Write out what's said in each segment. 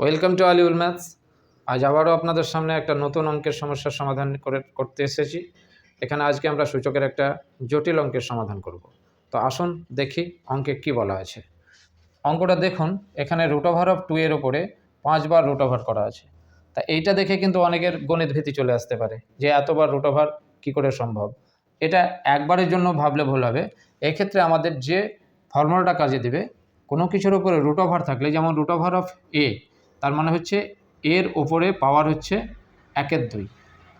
Welcome to আলিউল maths আজ আবারও আপনাদের সামনে একটা নতুন অঙ্কের সমস্যার সমাধান করে, করতে এসেছি। এখানে আজকে আমরা সূচকের একটা জটিল অঙ্কের সমাধান করব। তো আসুন দেখি অঙ্কে কি বলা আছে। অঙ্কটা দেখুন, এখানে রুট ওভার অফ টু এর ওপরে পাঁচবার রুট ওভার করা আছে। তা এইটা দেখে কিন্তু অনেকের গণিত ভীতি চলে আসতে পারে, যে এতবার রুট ওভার কী করে সম্ভব? এটা একবারের জন্য ভাবলে ভুল হবে। এক্ষেত্রে আমাদের যে ফর্মুলাটা কাজে দেবে, কোনো কিছুর উপরে রুট ওভার থাকলে, যেমন রুট ওভার অফ এ তার মানে হচ্ছে এর ওপরে পাওয়ার হচ্ছে একের দুই।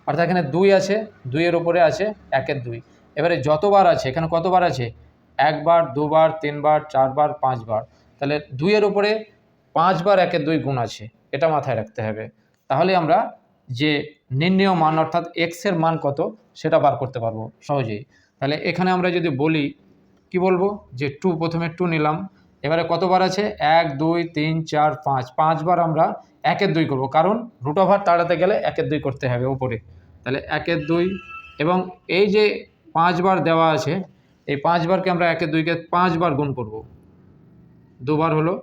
অর্থাৎ এখানে দুই আছে, দুইয়ের ওপরে আছে একের দুই। এবারে যতবার আছে, এখানে কতবার আছে? একবার, দুবার, তিনবার, চারবার, পাঁচবার। তাহলে দুইয়ের ওপরে পাঁচবার একের দুই গুণ আছে, এটা মাথায় রাখতে হবে। তাহলে আমরা যে নির্ণেয় মান, অর্থাৎ এক্সের মান কত, সেটা বার করতে পারব সহজেই। তাহলে এখানে আমরা যদি বলি, কি বলব? যে টু প্রথমে টু নিলাম। এবারে কতবার আছে? এক, দুই, তিন, চার, পাঁচ। পাঁচবার আমরা একের দুই করব। কারণ রুট ওভার তাড়াতে গেলে একের দুই করতে হবে ওপরে তাহলে একের দুই এবং এই যে পাঁচবার দেওয়া আছে, এই পাঁচবারকে আমরা একের দুইকে পাঁচবার গুণ করব। দুবার হলো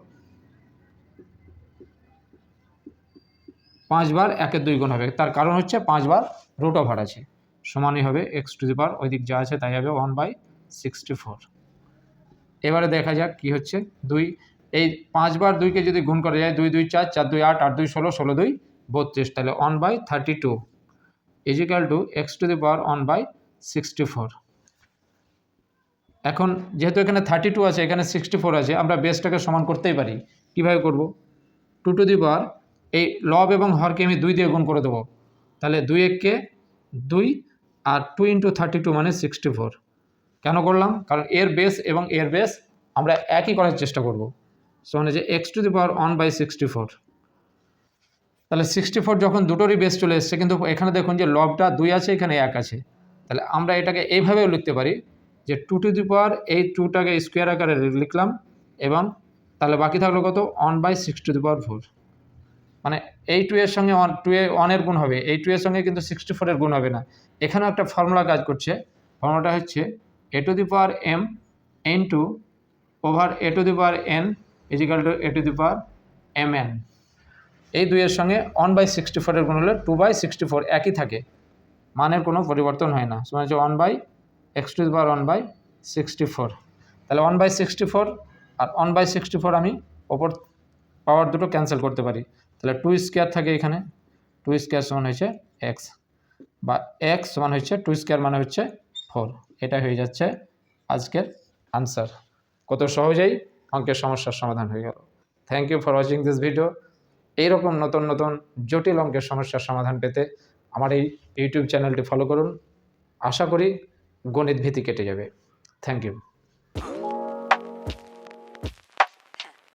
পাঁচবার একের দুই গুণ হবে। তার কারণ হচ্ছে পাঁচবার রুট ওভার আছে। সমানই হবে। এক্স টু দি পাওয়ার ওই দিক যা আছে তাই হবে ওয়ান বাই সিক্সটি ফোর এবারে দেখা যাক কি হচ্ছে। দুই, এই পাঁচবার দুইকে যদি গুণ করা যায়, দুই দুই, চার চার, দুই, আট আট, দুই, ষোলো ষোলো, দুই, বত্রিশ, তাহলে one by thirty two is equal two x two the power one by sixty four এখন যেহেতু এখানে থার্টি টু আছে, এখানে সিক্সটি ফোর আছে, আমরা বেসটাকে সমান করতেই পারি। কীভাবে করব? টু টু দি পাওয়ার এই লব এবং হরকে আমি দুই দিয়ে গুণ করে দেবো। তাহলে দুই এককে দুই আর টু ইন্টু থার্টি টু মানে সিক্সটি ফোর কেন করলাম? কারণ এর বেস এবং এর বেস আমরা একই করার চেষ্টা করব। সো মানে যে x to the power one by sixty four তাহলে সিক্সটি ফোর যখন দুটোরই বেস চলে এসছে, কিন্তু এখানে দেখুন যে লবটা দুই আছে, এখানে এক আছে। তাহলে আমরা এটাকে এইভাবেও লিখতে পারি যে টু টু দি পাওয়ার এই টুটাকে স্কোয়ার আকারে লিখলাম এবং তাহলে বাকি থাকল কত? One by six to the power four মানে এই টু এর সঙ্গে ওয়ান টু এ ওয়ানের গুণ হবে। এই টু এর সঙ্গে কিন্তু সিক্সটি ফোরের গুণ হবে না। এখানেও একটা ফর্মুলা কাজ করছে। ফর্মুলাটা হচ্ছে a to the power m n two over a to the power n equal to a to the power m n এই দুইয়ের সঙ্গে ওয়ান বাই সিক্সটি ফোরের গুণ হলে টু বাই সিক্সটি ফোর একই থাকে। মানের কোনো পরিবর্তন হয় না। সমান হচ্ছে one by x to the power one by sixty four তাহলে ওয়ান বাই সিক্সটি ফোর আর ওয়ান বাই সিক্সটি ফোর আমি ওপর পাওয়ার দুটো ক্যান্সেল করতে পারি। তাহলে টু স্কোয়ার থাকে এখানে। টু স্কোয়ার সমান হচ্ছে এক্স বা এক্স সমান হচ্ছে টু স্কোয়ার মানে হচ্ছে ফোর এটা হয়ে যাচ্ছে আজকের আনসার কত সহজেই অঙ্কের সমস্যার সমাধান হয়ে গেল। Thank you for watching this video এইরকম নতুন নতুন জটিল অঙ্কের সমস্যার সমাধান পেতে আমার এই ইউটিউব চ্যানেলটি ফলো করুন। আশা করি গণিত ভীতি কেটে যাবে। Thank you